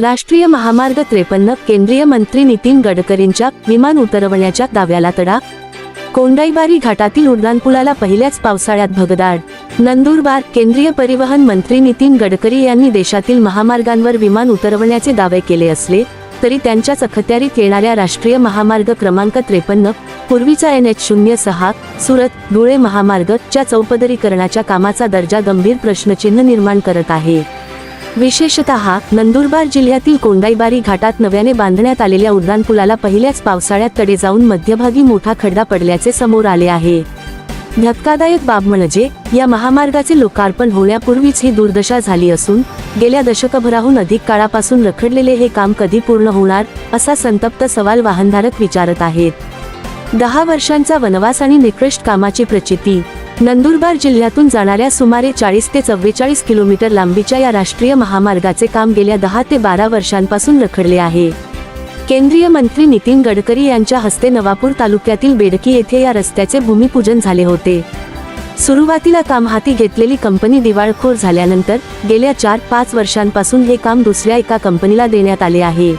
राष्ट्रीय महामार्ग त्रेपन्न केंद्रीय मंत्री नितीन गडकरींच्या विमान उतरवण्याच्या दाव्याला तडा. कोंडाईबारी घाटातील उड्डाणपुलाला पहिल्याच पावसाळ्यात भगदाड. नंदुरबार केंद्रीय परिवहन मंत्री नितीन गडकरी यांनी देशातील महामार्गांवर विमान उतरवण्याचे दावे केले असले तरी त्यांच्याच अखत्यारीत येणाऱ्या राष्ट्रीय महामार्ग क्रमांक त्रेपन्न पूर्वीचा एन एच शून्य सहा सुरत धुळे महामार्ग च्या चौपदरीकरणाच्या कामाचा दर्जा गंभीर प्रश्नचिन्ह निर्माण करत आहे. विशेषतः नंदुरबार जिल्ह्यातील कोंडाईबारी घाटात नव्याने बांधण्यात आलेल्या उड्डाणपुलाला पहिल्याच पावसाळ्यात तडे जाऊन मध्यभागी मोठा खड्डा पडल्याचे समोर आले आहे. धक्कादायक बाब म्हणजे या महामार्गाचे लोकार्पण होण्यापूर्वीच ही दुर्दशा झाली असून गेल्या दशकभराहून अधिक काळापासून रखडलेले हे काम कधी पूर्ण होणार असा संतप्त सवाल वाहनधारक विचारत आहेत. दहा वर्षांचा वनवास आणि निकृष्ट कामाची प्रचिती नंदुरबार जिल्ह्यातून जाणाऱ्या सुमारे चाळीस ते चव्वेचाळीस किलोमीटर लांबीच्या या राष्ट्रीय महामार्गाचे काम गेल्या दहा ते बारा वर्षांपासून रखडले आहे. केंद्रीय मंत्री नितीन गडकरी यांच्या हस्ते नवापूर तालुक्यातील बेडकी येथे या रस्त्याचे भूमिपूजन झाले होते. सुरुवातीला काम हाती घेतलेली कंपनी दिवाळखोर झाल्यानंतर गेल्या चार पाच वर्षांपासून हे काम दुसऱ्या एका कंपनीला देण्यात आले आहे.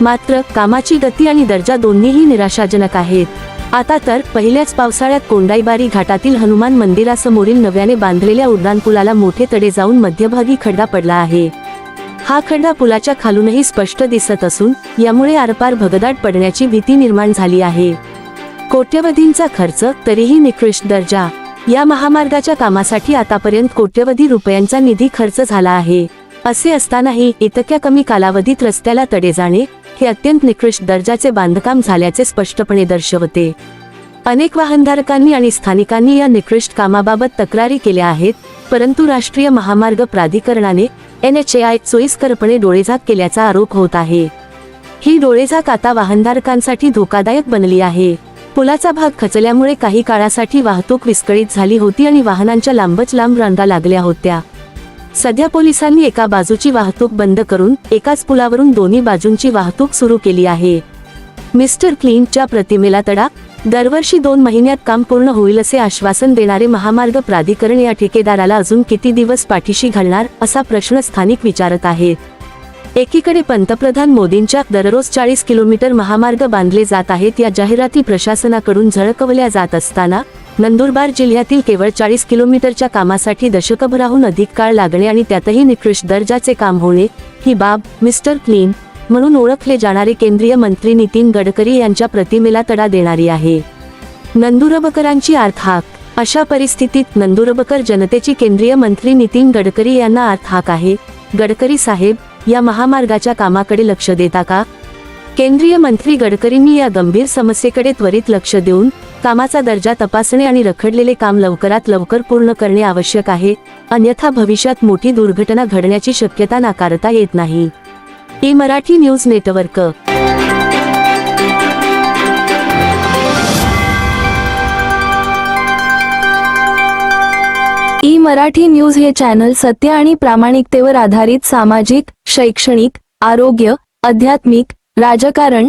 मात्र कामाची गती आणि दर्जा दोन्हीही निराशाजनक आहेत. आता तर पहिल्याच पावसाळ्यात कोंडाईबारी घाटातील हनुमान मंदिरासमोरील नव्याने बांधलेल्या उड्डाणपुलाला मोठे तडे जाऊन मध्यभागी खड्डा पडला आहे. हा खड्डा पुलाच्या खालूनही स्पष्ट दिसत असून यामुळे आरपार भगदाट पडण्याची भीती निर्माण झाली आहे. कोट्यवधींचा खर्च तरीही निकृष्ट दर्जा. या महामार्गाच्या कामासाठी आतापर्यंत कोट्यवधी रुपयांचा निधी खर्च झाला आहे. असे असतानाही इतक्या कमी कालावधीत रस्त्याला तडे जाणे हे अत्यंत निकृष्ट दर्जाचे बांधकाम झाल्याचे स्पष्टपणे दर्शवते. अनेक वाहनधारकांनी आणि स्थानिकांनी या निकृष्ट कामाबाबत तक्रारी केल्या आहेत परंतु राष्ट्रीय महामार्ग प्राधिकरणाने एन एच ए आय सोयीस्करपणे डोळेझाक केल्याचा आरोप होत आहे. ही डोळेझाक आता वाहनधारकांसाठी धोकादायक बनली आहे. पुलाचा भाग खचल्यामुळे काही काळासाठी वाहतूक विस्कळीत झाली होती आणि वाहनांच्या लांबच लांब रांगा लागल्या होत्या. सध्या पोलिसांनी एका बाजूची वाहतूक बंद करून एकाच पुलावरून दोन्ही बाजूंची वाहतूक सुरू केली आहे. मिस्टर क्लीनच्या प्रतिमेला तडा दरवर्षी दोन महिन्यात काम पूर्ण होईल असे आश्वासन देणारे महामार्ग प्राधिकरण या ठेकेदाराला अजून किती दिवस पाठीशी घालणार असा प्रश्न स्थानिक विचारत आहेत. एकीकडे पंतप्रधान मोदींच्या दररोज चाळीस किलोमीटर महामार्ग बांधले जात आहेत या जाहिराती प्रशासनाकडून झळकवल्या जात असताना नंदुरबार जिल्ह्यातील केवळ चाळीस किलोमीटरच्या कामासाठी दशकभराहून अधिक काळ लागणे आणि त्यातही निकृष्ट दर्जाचे काम होणे ही बाब मिस्टर क्लीन म्हणून ओळखले जाणारे केंद्रीय मंत्री नितीन गडकरी यांच्या प्रतिमेला तडा देणारी आहे. नंदुरबकरांची अर्थहाक अशा परिस्थितीत नंदुरबकर जनतेची केंद्रीय मंत्री नितीन गडकरी यांना अर्थहाक आहे. गडकरी साहेब या महामार्गाच्या कामाकडे लक्ष देता का? केंद्रीय मंत्री गडकरींनी या गंभीर समस्येकडे त्वरित लक्ष देऊन कामाचा दर्जा तपासणे आणि रखडलेले काम लवकरात लवकर पूर्ण करणे आवश्यक आहे. अन्यथा भविष्यात मोठी दुर्घटना घडण्याची शक्यता नाकारता येत नाही. E Marathi news network. E Marathi news हे चॅनल सत्य आणि प्रामाणिकतेवर आधारित सामाजिक शैक्षणिक आरोग्य आध्यात्मिक राजकारण